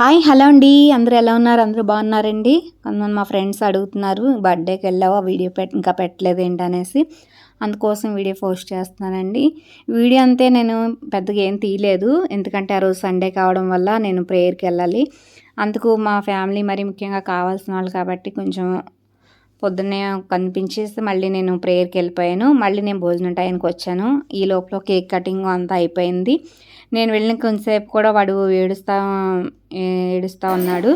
Hi hello అండి. అందరూ ఎలా ఉన్నారు? అందరూ బాగున్నారండి? కొంతమంది మా ఫ్రెండ్స్ అడుగుతున్నారు బర్త్డేకి వెళ్ళావా? వీడియో పెట్ ఇంకా పెట్టలేదు ఏంటనేసి అందుకోసం వీడియో పోస్ట్ చేస్తున్నానండి. వీడియో అంతే నేను పెద్దగా ఏం తీయలేదు. ఎందుకంటే ఆ రోజు సండే కావడం వల్ల నేను ప్రేయర్కి వెళ్ళాలి. అందుకు మా ఫ్యామిలీ మరి ముఖ్యంగా కావాల్సిన వాళ్ళు కాబట్టి కొంచెం పొద్దున్నే కనిపించేసి మళ్ళీ నేను ప్రేయర్కి వెళ్ళిపోయాను. మళ్ళీ నేను భోజనం టైంకి వచ్చాను. ఈ లోపల కేక్ కటింగ్ అంతా అయిపోయింది. నేను వెళ్ళిన కొంతసేపు కూడా వాడు ఏడుస్తా ఏడుస్తూ ఉన్నాడు.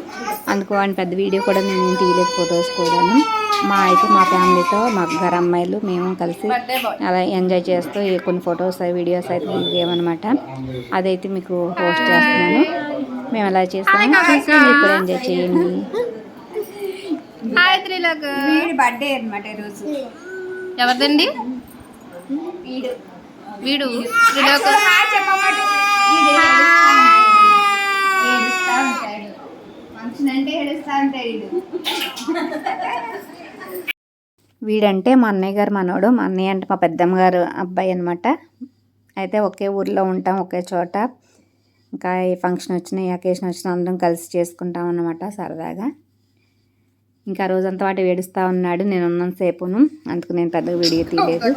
అందుకు వాడిని పెద్ద వీడియో కూడా నేను తీయలేదు ఫొటోస్ కూడాను. మా అయితే మా ఫ్యామిలీతో మా గారు అమ్మాయిలు మేము కలిసి అలా ఎంజాయ్ చేస్తూ కొన్ని ఫొటోస్ వీడియోస్ అయితే దిగామన్నమాట అదైతే మీకు పోస్ట్ చేస్తున్నాను. మేము అలా చేస్తాము చూసి మీరు కూడా ఎంజాయ్ చేయండి. వీడి బర్త్డే అనమాట ఈరోజు ఎవరిదండి? వీడు. వీడు. వీడంటే మా అన్నయ్య గారు మనవడు మా అన్నయ్య అంటే మా పెద్దమ్మ గారు అబ్బాయి అనమాట అయితే ఒకే ఊర్లో ఉంటాం ఒకే చోట. ఇంకా ఏ ఫంక్షన్ వచ్చినా ఏ అకేషన్ వచ్చినా అందరం కలిసి చేసుకుంటాం అన్నమాట సరదాగా. ఇంకా రోజంతా వాటి వేడుస్తూ ఉన్నాడు నేను ఉన్నంత సేపును. అందుకు నేను పెద్దగా వీడియో తీయలేదు.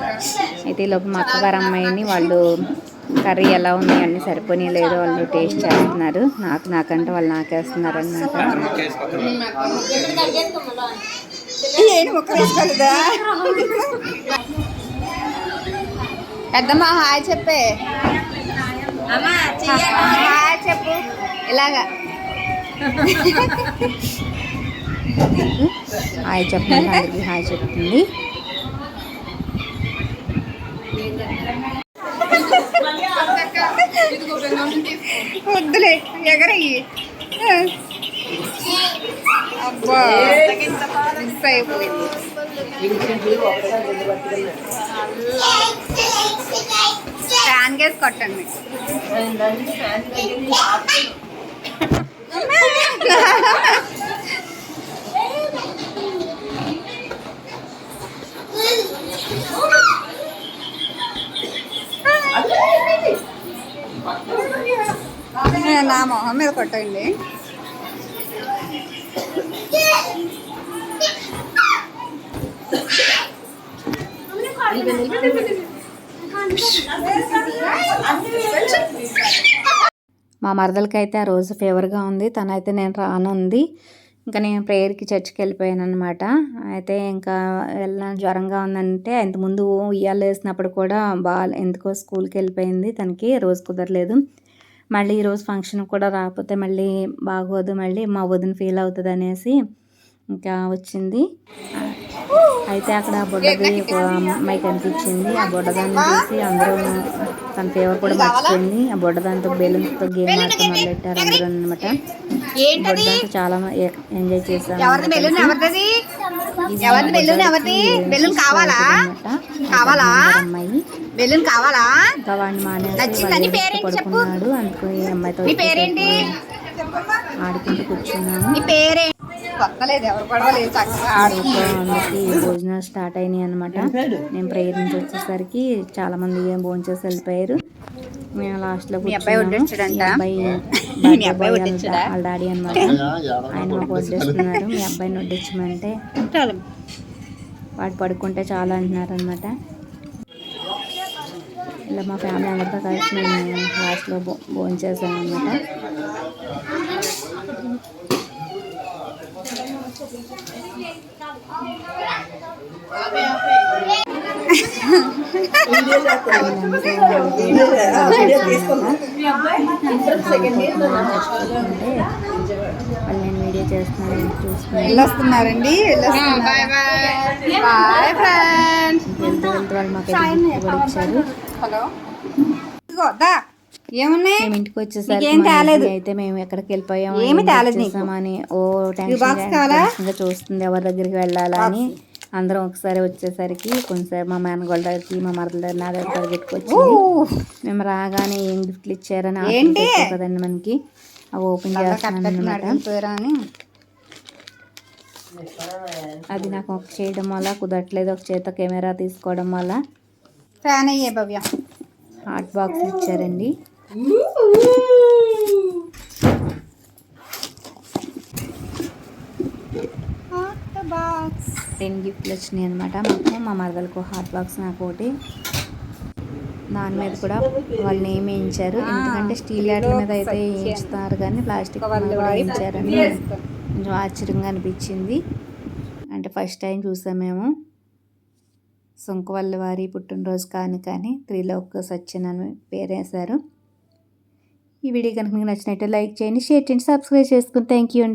అయితే ఈ లోపు మా అక్కగారు అమ్మాయిని వాళ్ళు కర్రీ ఎలా ఉంది అన్నీ సరిపోయి లేదో వాళ్ళు టేస్ట్ చేస్తున్నారు. నాకు నాకంటే వాళ్ళు నాకేస్తున్నారు అన్నమాట. పెద్దమ్మా పెద్దమ్మ హాయ్ చెప్పే. హాయ్ చెప్పు. ఇలాగా. హాయ్ చెప్పండి అందరికీ హాయ్ చెప్తుంది. వద్దులే ఎగరయ్యి. అబ్బా మిస్ అయిపోయింది. ఫ్యాన్ గేస్ కొట్టండి. నా మొహం మీద కొట్టండి. మా మరదలకైతే ఆ రోజు ఫేవర్గా ఉంది. తనైతే నేను రానుంది. ఇంకా నేను ప్రేయర్కి చర్చికి వెళ్ళిపోయాను అనమాట అయితే ఇంకా వెళ్ళిన జ్వరంగా ఉందంటే ఇంతకుముందు ఉయ్యాలు వేసినప్పుడు కూడా బాగా ఎందుకో స్కూల్కి వెళ్ళిపోయింది. తనకి రోజు కుదరలేదు. మళ్ళీ ఈరోజు ఫంక్షన్ కూడా రాకపోతే మళ్ళీ బాగోదు మళ్ళీ మా వదిన ఫీల్ అవుతుంది అనేసి ఇంకా వచ్చింది. అయితే అక్కడ ఆ బుడ్డది అమ్మాయి కనిపించింది. ఆ బుడ్డదాన్ని చూసి అందరూ తన ఫేవర్ కూడా మర్చిపోయింది. ఆ బుడ్డదాంతో బెలూన్స్తో గేమ్ ఆడుతూ మొదలెట్టారు అందరూ అనమాట బుడ్డదాంతో చాలా ఎంజాయ్ కావాలా? అమ్మాయి. బెలూన్ కావాలా? ఇంకా వాడిని మానేసి నచ్చిందా? వాడు నీ ఏడుస్తూ పేరేంటి చెప్పు? పడుకున్నాడు. అందుకు ఈ అమ్మాయితో నీ పేరేంటి? ఆడుకుంటూ కూర్చున్నాను. నీ పేరే? అందరికి భోజనాలు స్టార్ట్ అయినాయి అనమాట నేను ప్రేయర్ నుంచి వచ్చేసరికి చాలా మంది భోజనం చేసి వెళ్ళిపోయారు. మేము లాస్ట్లో? వాళ్ళ డాడీ అనమాట ఆయన మాకు వడ్డిస్తున్నారు. మీ అబ్బాయిని వడ్డించమంటే వాడు పడుకుంటే చాలా అంటున్నారు అనమాట ఇలా మా ఫ్యామిలీ అందరితో కలిసి మేము లాస్ట్లో భో భోజనం చేసాం అనమాట నేను వీడియో చేస్తున్నాను చూస్తున్నాను వెళ్ళొస్తున్నారండి వెళ్ళొస్తున్నారు బాయ్ బాయ్ ఫ్రెండ్స్ వాళ్ళు మాకు ఇచ్చారు? హలో? దా. ఏమున్నాయి? మేము ఇంటికి వచ్చేసరికి అయితే మేము ఎక్కడికి వెళ్ళిపోయాము ఏమీ ఓ? టెన్షన్ చూస్తుంది ఎవరి దగ్గరికి వెళ్ళాలా అని అందరం ఒకసారి వచ్చేసరికి కొంచెం మా మేనగోళ్ళకి మా మరదల దగ్గర నా దగ్గర పెట్టుకొచ్చి మేము రాగానే ఏం గిఫ్ట్లు ఇచ్చారని కదండి మనకి. అవి ఓపెన్ చేస్తున్నాను అనమాట అది నాకు ఒక చేయడం వల్ల కుదరట్లేదు. ఒక చేత కెమెరా తీసుకోవడం వల్ల. ఫ్యాన్ అయ్యే భవ్య. హాట్ బాక్స్ ఇచ్చారండి. టెన్ గిఫ్ట్లు వచ్చినాయి అనమాట మాకు మా మరదలకు హాట్ బాక్స్ నాకు ఒకటి. దాని మీద కూడా వాళ్ళు నేమ్ వేయించారు. ఎందుకంటే స్టీల్ యాడ్ మీద అయితే వేయించుతారు కానీ ప్లాస్టిక్ కూడా వేయించారని కొంచెం ఆశ్చర్యంగా అనిపించింది. అంటే ఫస్ట్ టైం చూసాం మేము. సుంకవల్లి వారి పుట్టినరోజు కాని కానీ త్రిలోక్ సత్యన్ అని పేరేశారు. ఈ వీడియో కనుక మీకు నచ్చినట్టు లైక్ చేయండి షేర్ చేయండి సబ్స్క్రైబ్ చేసుకుని థ్యాంక్ యూ